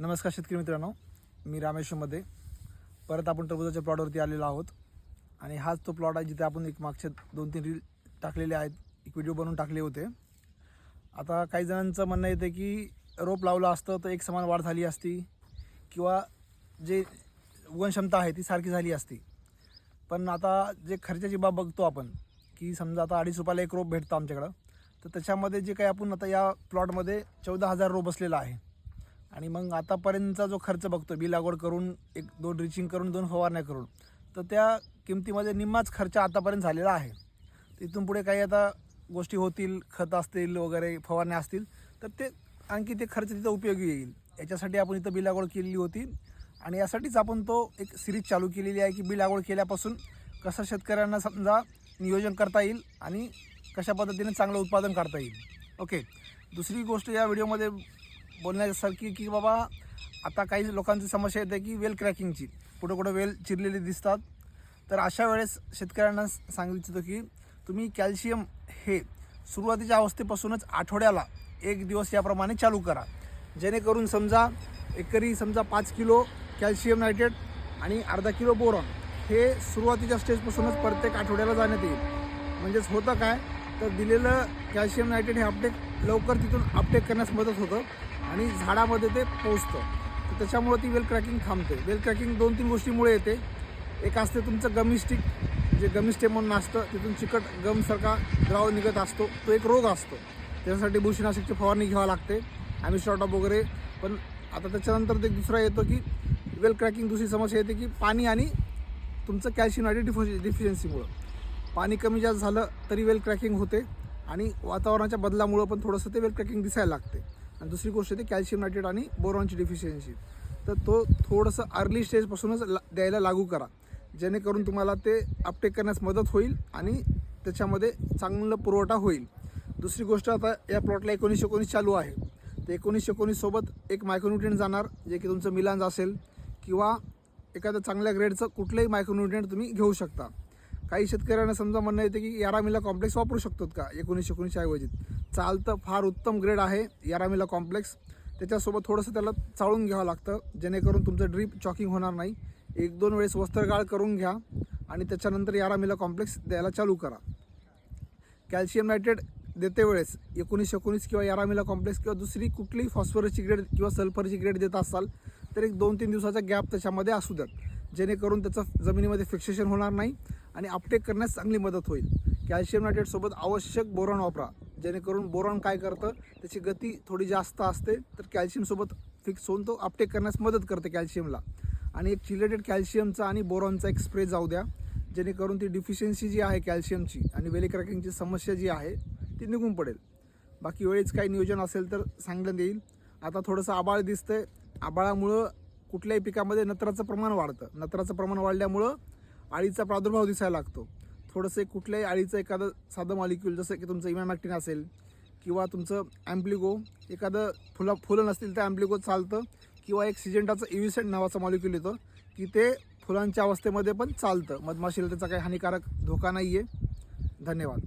नमस्कार शेतकरी मित्रांनो मी रामेश्वरमध्ये परत आपण टरबुजाच्या प्लॉटवरती आलेलो आहोत. आणि हाच तो प्लॉट आहे जिथे आपण एक मागच्या दोन तीन रील टाकलेले आहेत. एक व्हिडिओ बनवून टाकले होते. आता काही जणांचं म्हणणं येतं की रोप लावलं असतं तर एक समान वाढ झाली असती. किंवा जे उगवणक्षमता आहे ती सारखी झाली असती. पण आता जे खर्चाची बाब बघतो आपण की समजा आता अडीच रुपयाला एक रोप भेटतं आमच्याकडं. तर त्याच्यामध्ये जे काही आपण आता या प्लॉटमध्ये चौदा हजार रोप बसलेला आहे. आणि मग आतापर्यंतचा जो खर्च बघतो बी लागवड करून एक दोन रिचिंग करून दोन फवारण्या करून तर त्या किमतीमध्ये निम्माच खर्च आतापर्यंत झालेला आहे. तिथून पुढे काही आता गोष्टी होतील खत असतील वगैरे फवारण्या असतील तर ते आणखी ते खर्च तिथं उपयोगी येईल. याच्यासाठी आपण इथं बी लागवड केलेली होती. आणि यासाठीच आपण तो एक सिरीज चालू केलेली आहे की बी लागवड केल्यापासून कसं शेतकऱ्यांना समजा नियोजन करता येईल आणि कशा पद्धतीने चांगलं उत्पादन काढता येईल. ओके. दुसरी गोष्ट या व्हिडिओमध्ये बोलण्यासारखी की बाबा आता काही लोकांची समस्या येते की वेल क्रॅकिंगची. कुठं कुठं वेल चिरलेली दिसतात. तर अशा वेळेस शेतकऱ्यांना सांगू इच्छितो की तुम्ही कॅल्शियम हे सुरुवातीच्या अवस्थेपासूनच आठवड्याला एक दिवस याप्रमाणे चालू करा. जेणेकरून समजा एकरी समजा पाच किलो कॅल्शियम नायट्रेट आणि अर्धा किलो बोरॉन हे सुरुवातीच्या स्टेजपासूनच प्रत्येक आठवड्याला जाण्यात येईल. म्हणजेच होतं काय? तर दिलेलं कॅल्शियम नायट्रेट हे अपटेक लवकर तिथून अपटेक करण्यास मदत होतं आणि झाडामध्ये ते पोचतं तर त्याच्यामुळे ती वेल क्रॅकिंग थांबते वेल क्रॅकिंग दोन तीन गोष्टीमुळे येते एक असते तुमचं गमिस्टिक जे गमिस्टेम म्हणून असतं तिथून चिकट गमसारखा द्राव निघत असतो तो एक रोग असतो त्याच्यासाठी बुरशीनाशकची फवारणी घ्यावी लागते आम्ही शॉर्ट ऑफ वगैरे पण आता त्याच्यानंतर ते दुसरा येतो की वेल क्रॅकिंग दुसरी समस्या येते की पाणी आणि तुमचं कॅल्शियम नायट्रेट डिफि डिफिशियन्सीमुळं पाणी कमी जास्त झालं तरी वेल क्रॅकिंग होते. आणि वातावरणाच्या बदलामुळं पण थोडंसं ते वेल क्रॅकिंग दिसायला लागते. आणि दुसरी गोष्ट ते कॅल्शियम नायट्रेट आणि बोरॉनची डिफिशियन्सी तर तो थोडंसं अर्ली स्टेजपासूनच ला द्यायला लागू करा. जेणेकरून तुम्हाला ते अपटेक करण्यास मदत होईल आणि त्याच्यामध्ये चांगलं पुरवठा होईल. दुसरी गोष्ट आता या प्लॉटला एकोणीसशे एकोणीस चालू आहे. तर एकोणीसशे एकोणीससोबत एक मायक्रोन्युट्रियन जाणार जे की तुमचं मिलांज असेल किंवा एखाद्या चांगल्या ग्रेडचं कुठलंही मायक्रोन्युट्रियंट तुम्ही घेऊ शकता. काही शेतकऱ्यांना समजा म्हणणं येते की यारामिला कॉम्प्लेक्स वापरू शकतात का? एकोणीसशे एकोणीसशे ऐवजीत. चालतं फार उत्तम ग्रेड आहे यारामिला कॉम्प्लेक्स त्याच्यासोबत थोडंसं त्याला चाळून घ्यावं लागतं. जेणेकरून तुमचं ड्रीप चॉकिंग होणार नाही. एक दोन वेळेस वस्त्रगाळ करून घ्या आणि त्याच्यानंतर यारामिला कॉम्प्लेक्स द्यायला चालू करा. कॅल्शियम नायट्रेट देते वेळेस एकोणीसशे एकोणीस किंवा यारामिला कॉम्प्लेक्स किंवा दुसरी कुठलीही फॉस्फरसची ग्रेड किंवा सल्फरची ग्रेड देत असाल तर एक दोन तीन दिवसाचा गॅप त्याच्यामध्ये असू द्यात. जेणेकरून त्याचं जमिनीमध्ये फिक्सेशन होणार नाही. आणि अपटेक करण्यास चांगली मदत होईल. कॅल्शियम नायट्रेटसोबत आवश्यक बोरॉन वापरा. जेणेकरून बोरॉन काय करतं? त्याची गती थोडी जास्त असते तर कॅल्शियमसोबत फिक्स होऊन तो अपटेक करण्यास मदत करते कॅल्शियमला आणि एक चिलेटेड कॅल्शियमचा आणि बोरॉनचा एक स्प्रे जाऊ द्या. जेणेकरून ती डिफिशियन्सी जी आहे कॅल्शियमची आणि वेली क्रॅकिंगची समस्या जी आहे ती निघून पडेल. बाकी वेळेच काही नियोजन असेल तर सांगण्यात येईल. आता थोडंसं आबाळ दिसतंय. आबाळामुळं कुठल्याही पिकामध्ये नत्राचं प्रमाण वाढतं. नत्राचं प्रमाण वाढल्यामुळं अळीचा प्रादुर्भाव दिसायला लागतो. थोडंसं कुठल्याही अळीचं एखादं साधं मॉलिक्यूल जसं की तुमचं इमॅमॅक्टिन असेल किंवा तुमचं ॲम्प्लिगो एखादं फुलं फुलं नसतील तर ॲम्प्लिगो चालतं किंवा एक सिजेंटाचं इव्हिसेंट नावाचं मॉलिक्यूल येतं की ते फुलांच्या अवस्थेमध्ये पण चालतं. मधमाशीला त्याचा काही हानिकारक धोका नाही आहे धन्यवाद.